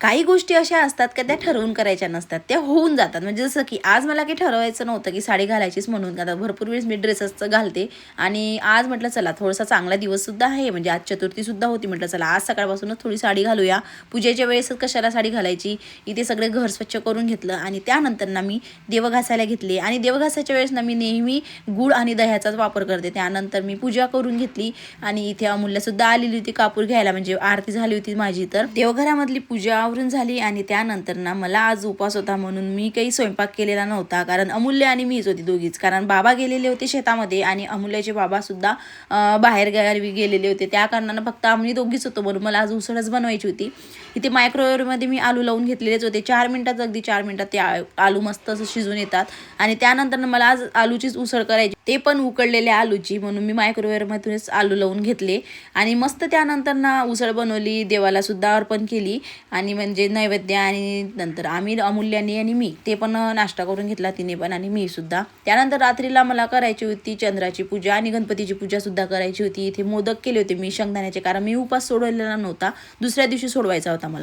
काही गोष्टी अशा असतात का त्या ठरवून करायच्या नसतात. त्या होऊन जातात. म्हणजे जसं की आज मला काही ठरवायचं नव्हतं की साडी घालायचीच म्हणून. आता भरपूर वेळेस मी ड्रेसच घालते. आणि आज म्हटलं चला थोडासा चांगला दिवससुद्धा आहे. म्हणजे आज चतुर्थीसुद्धा होती म्हटलं चला आज सकाळपासूनच थोडी साडी घालूया. पूजेच्या वेळेसच कशाला साडी घालायची? इथे सगळे घर स्वच्छ करून घेतलं. आणि त्यानंतर ना मी देव घासायला घेतले. आणि देव घासायच्या वेळेस ना मी नेहमी गुळ आणि दह्याचाच वापर करते. त्यानंतर मी पूजा करून घेतली. आणि इथे अमूल्यसुद्धा आलेली होती कापूर घ्यायला. म्हणजे आरती झाली होती माझी. तर देवघरामधली पूजा आवरून झाली आणि त्यानंतर ना मला आज उपास होता म्हणून मी काही स्वयंपाक केलेला नव्हता. कारण अमूल्य आणि मीच होती दोघीच. कारण बाबा गेलेले होते शेतामध्ये आणि अमूल्याचे बाबासुद्धा बाहेर गावी गेलेले होते. त्या कारणानं फक्त आम्ही दोघीच होतो म्हणून मला आज उसळच बनवायची होती. इथे मायक्रोवेव्हमध्ये मी आलू लावून घेतलेलेच होते. चार मिनटात अगदी चार मिनटात ते आलू मस्त असं शिजून येतात. आणि त्यानंतर मला आज आलूचीच उसळ करायची ते पण उकडलेले आलूची म्हणून मी मायक्रोवेव्हमधूनच आलू लावून घेतले. आणि मस्त त्यानंतर ना उसळ बनवली देवाला सुद्धा अर्पण केली. आणि म्हणजे नैवेद्य आणि नंतर आम्ही अमूल्याने आणि मी ते पण नाश्ता करून घेतला तिने पण आणि मी सुद्धा. त्यानंतर रात्रीला मला करायची होती चंद्राची पूजा आणि गणपतीची पूजा सुद्धा करायची होती. इथे मोदक केले होते मी शेंगदाण्याचे कारण मी उपास सोडवलेला नव्हता. दुसऱ्या दिवशी सोडवायचा होता मला.